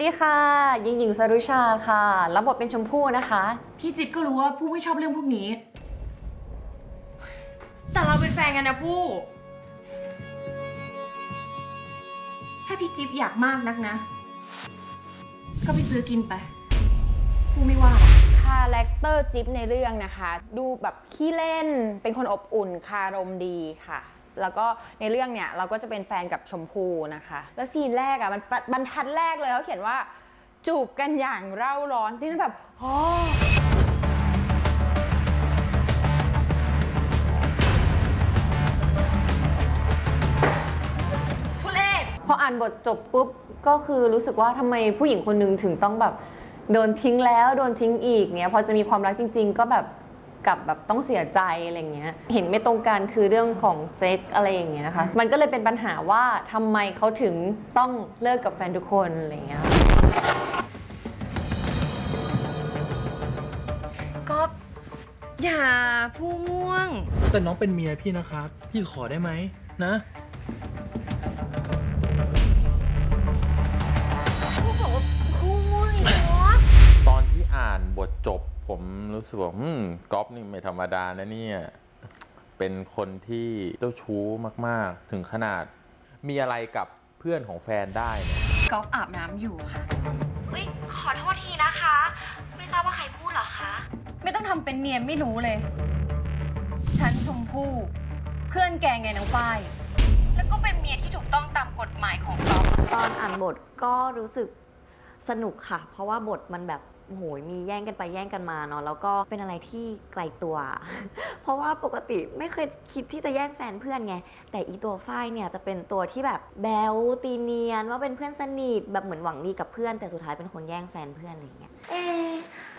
วัสดีค่ะหญิงหญิงสรุชาค่ะรับบทเป็นชมพู่นะคะ พี่จิ๊บก็รู้ว่าผู้ไม่ชอบเรื่องพวกนี้ แต่เราเป็นแฟนกันนะผู้ ถ้าพี่จิ๊บอยากมากนักนะ ก็ไปซื้อกินไป ผู้ไม่ว่าหรอกคาแรคเตอร์จิ๊บในเรื่องนะคะ ดูแบบขี้เล่น เป็นคนอบอุ่นคารมดีค่ะ แล้วก็ในเรื่องเนี่ยเราก็จะเป็นแฟนกับชมพูนะคะ แล้วซีนแรกอะ่ะมันบรรทัดแรกเลยเขาเขียนว่าจูบกันอย่างเร่าร้อนที่นั่นแบบโอ้ทุเรศพออ่านบทจบปุ๊บก็คือรู้สึกว่าทำไมผู้หญิงคนหนึ่งถึงต้องแบบโดนทิ้งแล้วโดนทิ้งอีกเนี้ยพอจะมีความรักจริง ๆ ก็แบบ กลับแบบต้องเสียใจอะไรเงี้ยเห็นไม่ตรงกันคือเรื่องของเซ็กอะไรอย่างเงี้ยนะคะมันก็เลยเป็นปัญหาว่าทำไมเขาถึงต้องเลิกกับแฟนทุกคนอะไรเงี้ย ก็อย่าผู้ง่วง แต่น้องเป็นเมียพี่นะครับ พี่ขอได้ไหมนะ รู้สึกว่าอืมก๊อฟนี่ไม่ธรรมดานะเนี่ย เป็นคนที่เจ้าชู้มากๆ ถึงขนาด มีอะไรกับเพื่อนของแฟนได้เนี่ยก๊อฟอาบน้ำอยู่ค่ะ อุ๊ยขอโทษทีนะคะ ไม่ทราบว่าใครพูดเหรอคะ ไม่ต้องทำเป็นเนียนไม่รู้เลย ฉันชมพู่เพื่อนแกไงน้องฝ้าย แล้วก็เป็นเมียที่ถูกต้องตามกฎหมายของก๊อฟตอนอ่านบทก็รู้สึกสนุกค่ะ เพราะว่าบทมันแบบ โอ้โหมีแย่งกันไปแย่งกันมาเนาะแล้วก็เป็นอะไรที่ไกลตัว เพราะว่าปกติไม่เคยคิดที่จะแย่งแฟนเพื่อนไง แต่อีตัวฝ้ายเนี่ยจะเป็นตัวที่แบบแบลตีเนียนว่าเป็นเพื่อนสนิทแบบเหมือนหวังดีกับเพื่อน แต่สุดท้ายเป็นคนแย่งแฟนเพื่อนอะไรอย่างเงี้ยเอ๊ะ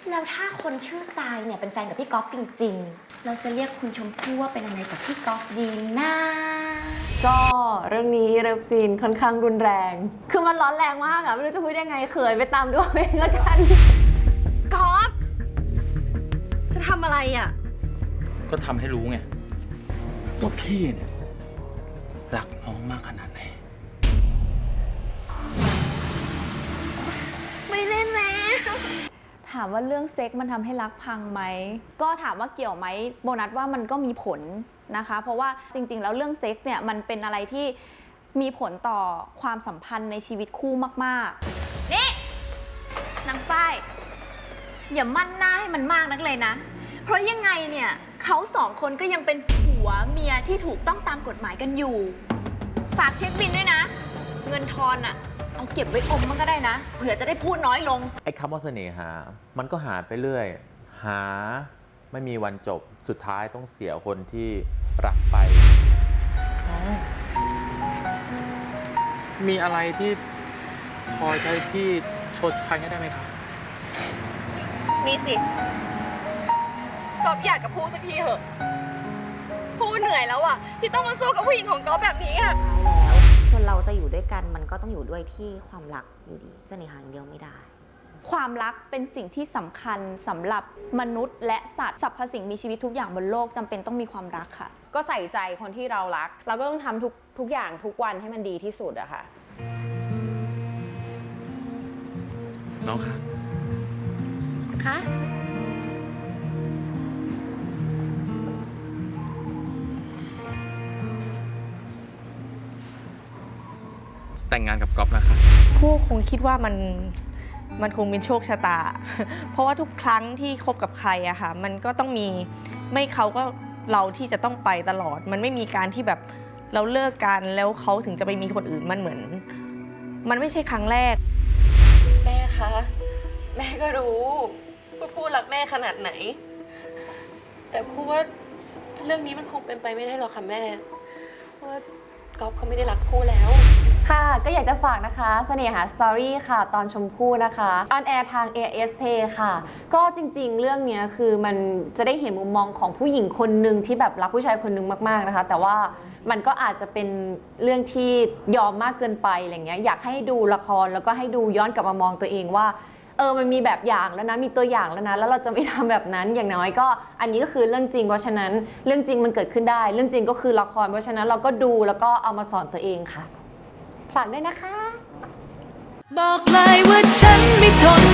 แล้วถ้าคนชื่อทรายเนี่ยเป็นแฟนกับพี่ก๊อฟจริง ๆ เราจะเรียกคุณชมพู่ว่าเป็นอะไรกับพี่ก๊อฟดีนะก็เรื่องนี้เลิฟซีนค่อนข้างรุนแรง คือมันร้อนแรงมากอะไม่รู้จะพูดยังไงเขินไปตามด้วยเองละกัน อะไรอะ ก็ทำให้รู้ไงว่าพี่เนี่ยรักน้องมากขนาดไหน ไม่เล่นแล้ว ถามว่าเรื่องเซ็กมันทำให้รักพังไหม ก็ถามว่าเกี่ยวไหมโบนัสว่ามันก็มีผลนะคะ เพราะว่าจริงๆ แล้วเรื่องเซ็กเนี่ยมันเป็นอะไรที่มีผลต่อความสัมพันธ์ในชีวิตคู่มากๆนางฝ้าย อย่ามั่นหน้าให้มันมากนักเลยนะ เพราะยังไงเนี่ยเขาสองคนก็ยังเป็นผัวเมียที่ถูกต้องตามกฎหมายกันอยู่ ฝากเช็คบินด้วยนะ เงินทอนอะเอาเก็บไว้อมมันก็ได้นะ เผื่อจะได้พูดน้อยลง ไอ้คำว่าเสน่หา มันก็หาไปเรื่อย หาไม่มีวันจบ สุดท้ายต้องเสียคนที่รักไป มีอะไรที่พอใช้พี่ชดใช้ให้ได้ไหมครับ มีสิ ก๊อฟอยากกับผู้สักทีเหอะ ผู้เหนื่อยแล้วอะ ที่ต้องมาสู้กับผู้หญิงของก๊อฟแบบนี้อะแล้วคนเราจะอยู่ด้วยกันมันก็ต้องอยู่ด้วยที่ความรักอยู่ดีเสน่หาอย่างเดียวไม่ได้ ความรักเป็นสิ่งที่สำคัญสำหรับมนุษย์ และสัตว์สรรพสิ่งมีชีวิตทุกอย่างบนโลกจำเป็นต้องมีความรักค่ะ ก็ใส่ใจคนที่เรารัก เราก็ต้องทำทุกทุกอย่างทุกวันให้มันดีที่สุดอะค่ะ น้องคะ คะ แต่งงานกับก๊อฟนะคะผู้คงคิดว่ามันมันคงเป็นโชคชะตา เพราะว่าทุกครั้งที่คบกับใครอะค่ะ มันก็ต้องมีไม่เขาก็เราที่จะต้องไปตลอด มันไม่มีการที่แบบเราเลิกกันแล้วเขาถึงจะไปมีคนอื่นมันเหมือน มันไม่ใช่ครั้งแรก แม่คะ แม่ก็รู้ว่าพูดรักแม่ขนาดไหน แต่พูดว่าเรื่องนี้มันคงเป็นไปไม่ได้หรอกค่ะแม่เพราะว่า ก๊อฟเขาไม่ได้รักพูแล้ว ค่ะก็อยากจะฝากนะคะเสน่หาสตอรี่ค่ะ ตอนชมพู่นะคะออนแอร์ทาง AS Play ค่ะ ก็จริงๆ เรื่องเนี้ยคือมันจะได้เห็นมุมมองของผู้หญิงคนหนึ่งที่แบบรักผู้ชายคนหนึ่งมากๆนะคะ แต่ว่ามันก็อาจจะเป็นเรื่องที่ยอมมากเกินไปอะไรเงี้ยอยากให้ดูละครแล้วก็ให้ดูย้อนกลับมามองตัวเองว่า ออมันมีแบบอย่างแล้วนะมีตัวอย่างแล้วนะแล้วเราจะไม่ทำแบบนั้นอย่างน้อยก็ อันนี้ก็คือเรื่องจริง เพราะฉะนั้นเรื่องจริงมันเกิดขึ้นได้ เรื่องจริงก็คือละครเพราะฉะนั้นเราก็ดูแล้วก็เอามาสอนตัวเองค่ะฝากด้วยนะคะ บอกเลยว่าฉันไม่ทน